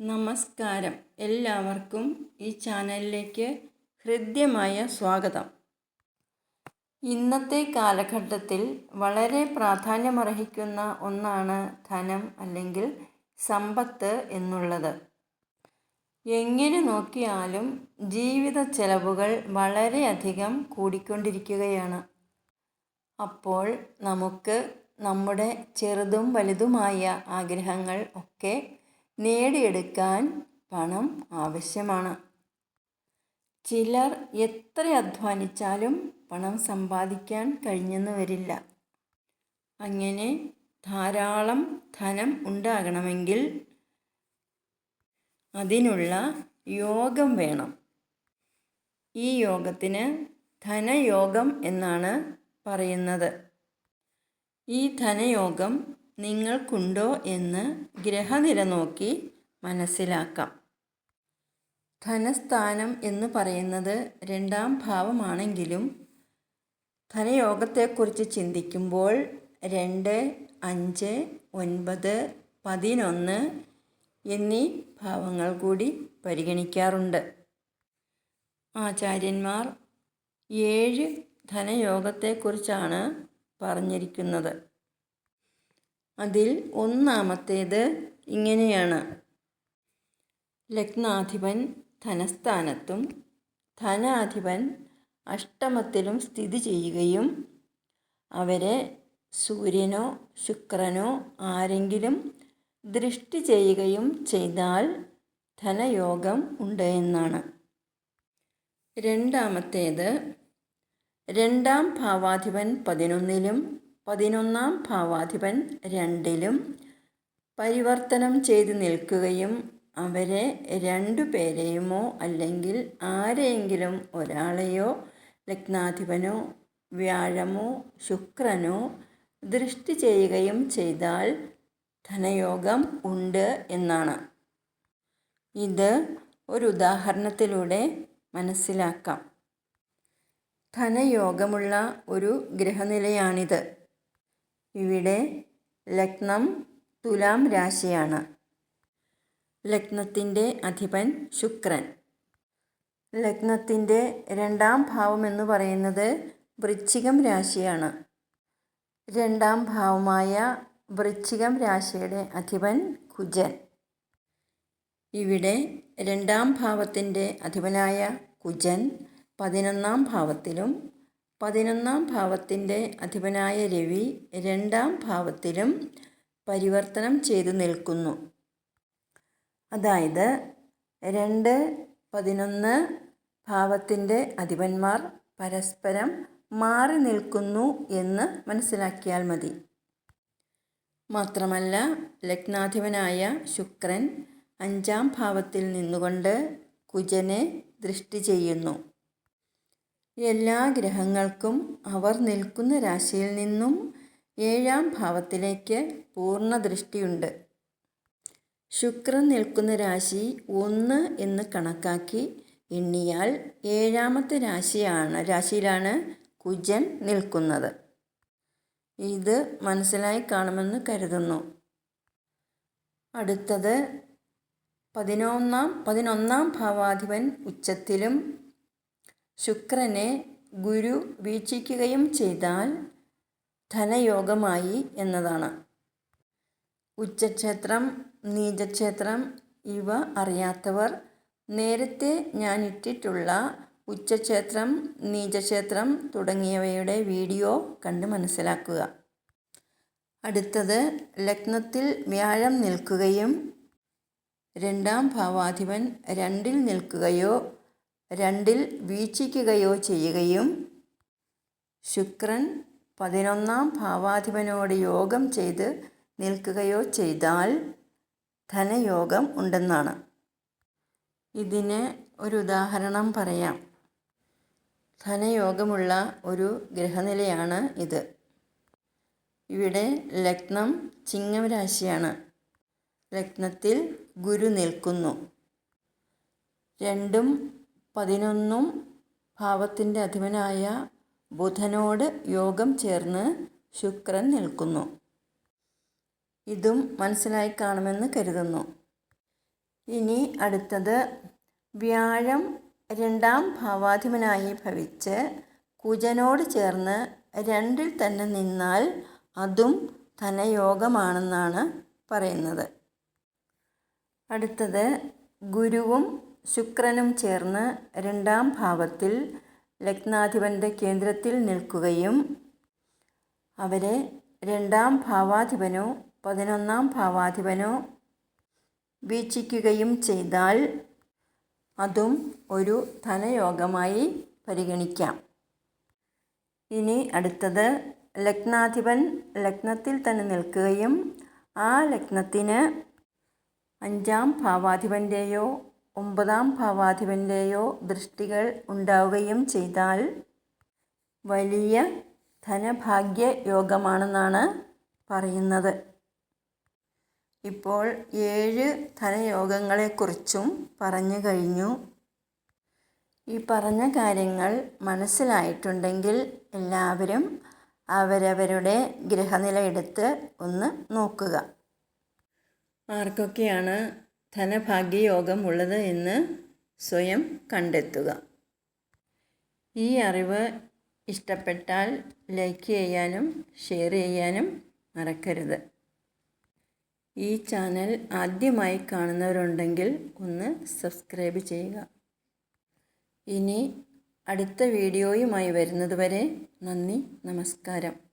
നമസ്കാരം. എല്ലാവർക്കും ഈ ചാനലിലേക്ക് ഹൃദ്യമായ സ്വാഗതം. ഇന്നത്തെ കാലഘട്ടത്തിൽ വളരെ പ്രാധാന്യമർഹിക്കുന്ന ഒന്നാണ് ധനം അല്ലെങ്കിൽ സമ്പത്ത് എന്നുള്ളത്. എങ്ങനെ നോക്കിയാലും ജീവിത ചെലവുകൾ വളരെയധികം കൂടിക്കൊണ്ടിരിക്കുകയാണ്. അപ്പോൾ നമുക്ക് നമ്മുടെ ചെറുതും വലുതുമായ ആഗ്രഹങ്ങൾ ഒക്കെ നേടിയെടുക്കാൻ പണം ആവശ്യമാണ്. ചിലർ എത്ര അധ്വാനിച്ചാലും പണം സമ്പാദിക്കാൻ കഴിഞ്ഞെന്ന് വരില്ല. അങ്ങനെ ധാരാളം ധനം ഉണ്ടാകണമെങ്കിൽ അതിനുള്ള യോഗം വേണം. ഈ യോഗത്തിന് ധനയോഗം എന്നാണ് പറയുന്നത്. ഈ ധനയോഗം നിങ്ങൾക്കുണ്ടോ എന്ന് ഗ്രഹനില നോക്കി മനസ്സിലാക്കാം. ധനസ്ഥാനം എന്ന് പറയുന്നത് രണ്ടാം ഭാവമാണെങ്കിലും ധനയോഗത്തെക്കുറിച്ച് ചിന്തിക്കുമ്പോൾ രണ്ട് അഞ്ച് ഒൻപത് പതിനൊന്ന് എന്നീ ഭാവങ്ങൾ കൂടി പരിഗണിക്കാറുണ്ട്. ആചാര്യന്മാർ ഏഴ് ധനയോഗത്തെക്കുറിച്ചാണ് പറഞ്ഞിരിക്കുന്നത്. അതിൽ ഒന്നാമത്തേത് ഇങ്ങനെയാണ്. ലഗ്നാധിപൻ ധനസ്ഥാനത്തും ധനാധിപൻ അഷ്ടമത്തിലും സ്ഥിതി ചെയ്യുകയും അവരെ സൂര്യനോ ശുക്രനോ ആരെങ്കിലും ദൃഷ്ടി ചെയ്യുകയും ചെയ്താൽ ധനയോഗം ഉണ്ട് എന്നാണ്. രണ്ടാമത്തേത് രണ്ടാം ഭാവാധിപൻ പതിനൊന്നിലും പതിനൊന്നാം ഭാവാധിപൻ രണ്ടിലും പരിവർത്തനം ചെയ്ത് നിൽക്കുകയും അവരെ രണ്ടു പേരെയുമോ അല്ലെങ്കിൽ ആരെയെങ്കിലും ഒരാളെയോ ലഗ്നാധിപനോ വ്യാഴമോ ശുക്രനോ ദൃഷ്ടി ചെയ്യുകയും ചെയ്താൽ ധനയോഗം ഉണ്ട് എന്നാണ്. ഇത് ഒരു ഉദാഹരണത്തിലൂടെ മനസ്സിലാക്കാം. ധനയോഗമുള്ള ഒരു ഗ്രഹനിലയാണിത്. ഇവിടെ ലഗ്നം തുലാം രാശിയാണ്. ലഗ്നത്തിന്റെ അധിപൻ ശുക്രൻ. ലഗ്നത്തിന്റെ രണ്ടാം ഭാവം എന്ന് പറയുന്നത് വൃശ്ചികം രാശിയാണ്. രണ്ടാം ഭാവമായ വൃശ്ചികം രാശിയുടെ അധിപൻ കുജൻ. ഇവിടെ രണ്ടാം ഭാവത്തിന്റെ അധിപനായ കുജൻ പതിനൊന്നാം ഭാവത്തിലും പതിനൊന്നാം ഭാവത്തിന്റെ അധിപനായ രവി രണ്ടാം ഭാവത്തിലും പരിവർത്തനം ചെയ്തു നിൽക്കുന്നു. അതായത് രണ്ട് പതിനൊന്ന് ഭാവത്തിന്റെ അധിപന്മാർ പരസ്പരം മാറി നിൽക്കുന്നു എന്ന് മനസ്സിലാക്കിയാൽ മതി. മാത്രമല്ല ലഗ്നാധിപനായ ശുക്രൻ അഞ്ചാം ഭാവത്തിൽ നിന്നുകൊണ്ട് കുജനെ ദൃഷ്ടി ചെയ്യുന്നു. എല്ലാ ഗ്രഹങ്ങൾക്കും അവർ നിൽക്കുന്ന രാശിയിൽ നിന്നും ഏഴാം ഭാവത്തിലേക്ക് പൂർണ ദൃഷ്ടിയുണ്ട്. ശുക്രൻ നിൽക്കുന്ന രാശി ഒന്ന് എന്ന് കണക്കാക്കി എണ്ണിയാൽ ഏഴാമത്തെ രാശിയാണ് രാശിയിലാണ് കുജൻ നിൽക്കുന്നത്. ഇത് മനസ്സിലായി കാണുമെന്ന് കരുതുന്നു. അടുത്തത് പതിനൊന്നാം പതിനൊന്നാം ഭാവാധിപൻ ഉച്ചത്തിലും ശുക്രനെ ഗുരു വീക്ഷിക്കുകയും ചെയ്താൽ ധനയോഗമായി എന്നതാണ്. ഉച്ചക്ഷേത്രം നീചക്ഷേത്രം ഇവ അറിയാത്തവർ നേരത്തെ ഞാൻ ഇട്ടിട്ടുള്ള ഉച്ചക്ഷേത്രം നീചക്ഷേത്രം തുടങ്ങിയവയുടെ വീഡിയോ കണ്ട് മനസ്സിലാക്കുക. അടുത്തത് ലഗ്നത്തിൽ വ്യാഴം നിൽക്കുകയും രണ്ടാം ഭാവാധിപൻ രണ്ടിൽ നിൽക്കുകയോ രണ്ടിൽ വീക്ഷിക്കുകയോ ചെയ്യുകയും ശുക്രൻ പതിനൊന്നാം ഭാവാധിപനോട് യോഗം ചെയ്ത് നിൽക്കുകയോ ചെയ്താൽ ധനയോഗം ഉണ്ടെന്നാണ്. ഇതിന് ഒരു ഉദാഹരണം പറയാം. ധനയോഗമുള്ള ഒരു ഗ്രഹനിലയാണ് ഇത്. ഇവിടെ ലഗ്നം ചിങ്ങം രാശിയാണ്. ലഗ്നത്തിൽ ഗുരു നിൽക്കുന്നു. രണ്ടും പതിനൊന്നും ഭാവത്തിന്റെ അധിപനായ ബുധനോട് യോഗം ചേർന്ന് ശുക്രൻ നിൽക്കുന്നു. ഇതും മനസ്സിലായി കാണുമെന്ന് കരുതുന്നു. ഇനി അടുത്തത് വ്യാഴം രണ്ടാം ഭാവാധിപനായി ഭവിച്ച് കുജനോട് ചേർന്ന് രണ്ടിൽ തന്നെ നിന്നാൽ അതും ധനയോഗമാണെന്നാണ് പറയുന്നത്. അടുത്തത് ഗുരുവും ശുക്രനും ചേർന്ന് രണ്ടാം ഭാവത്തിൽ ലഗ്നാധിപന്റെ കേന്ദ്രത്തിൽ നിൽക്കുകയും അവരെ രണ്ടാം ഭാവാധിപനോ പതിനൊന്നാം ഭാവാധിപനോ വീക്ഷിക്കുകയും ചെയ്താൽ അതും ഒരു ധനയോഗമായി പരിഗണിക്കാം. ഇനി അടുത്തത് ലഗ്നാധിപൻ ലഗ്നത്തിൽ തന്നെ നിൽക്കുകയും ആ ലഗ്നത്തിന് അഞ്ചാം ഭാവാധിപന്റെയോ ഒമ്പതാം ഭാവാധിപന്റെയോ ദൃഷ്ടികൾ ഉണ്ടാവുകയും ചെയ്താൽ വലിയ ധനഭാഗ്യ യോഗമാണെന്നാണ് പറയുന്നത്. ഇപ്പോൾ ഏഴ് ധനയോഗങ്ങളെക്കുറിച്ചും പറഞ്ഞു കഴിഞ്ഞു. ഈ പറഞ്ഞ കാര്യങ്ങൾ മനസ്സിലായിട്ടുണ്ടെങ്കിൽ എല്ലാവരും അവരവരുടെ ഗ്രഹനില എടുത്ത് ഒന്ന് നോക്കുക. ആർക്കൊക്കെയാണ് ധനഭാഗ്യയോഗം ഉള്ളത് എന്ന് സ്വയം കണ്ടെത്തുക. ഈ അറിവ് ഇഷ്ടപ്പെട്ടാൽ ലൈക്ക് ചെയ്യാനും ഷെയർ ചെയ്യാനും മറക്കരുത്. ഈ ചാനൽ ആദ്യമായി കാണുന്നവരുണ്ടെങ്കിൽ ഒന്ന് സബ്സ്ക്രൈബ് ചെയ്യുക. ഇനി അടുത്ത വീഡിയോയുമായി വരുന്നതുവരെ നന്ദി നമസ്കാരം.